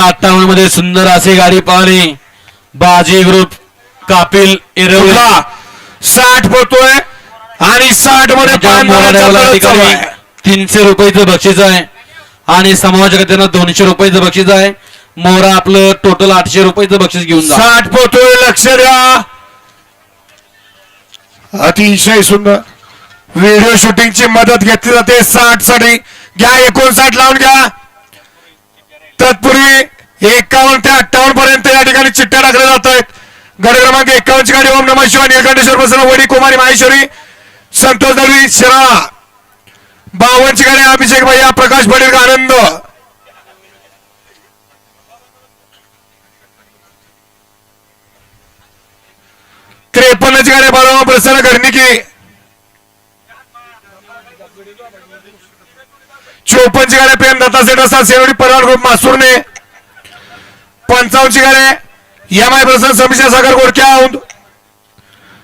अठ्ठावन्नमध्ये सुंदर असे गाडी पाहिली बाजी ग्रुप कापिल एरवला साठ पोहतोय आणि साठमध्ये तीनशे रुपयाचं बक्षीस आहे आणि समाजकर्त्यांना दोनशे रुपयाचं बक्षीस आहे. मोरा आपलं टोटल आठशे रुपयाचं बक्षीस घेऊन साठ पोहतोय लक्ष द्या. अतिशय सुंदर. व्हिडिओ शूटिंगची मदत घेतली जाते. साठसाठी. घ्या एकोणसाठ लावून घ्या. तत्पूर्वी एकावन्न ते अठ्ठावन्न पर्यंत या ठिकाणी चिठ्ठ्या टाकल्या जात आहेत. गड क्रमांक एकावन्नची गाडी ओम नमः शिवाय निळकंठेश्वर प्रसन्न वडी कुमारी माहेश्वरी संतोष दळवी शिराळा बावनची गाडी अभिषेक भैया प्रकाश पटेल आनंद. त्रेपन्नची गाडी बाळामा प्रसन्न घरनिकी. चोपन्नची गाडी प्रेम दत्ता सेठ असतात सेवडी परवाड ग्रुप मासूरने. पंचावन्न ची M I Prasanna Samisha Sagar गोडक्या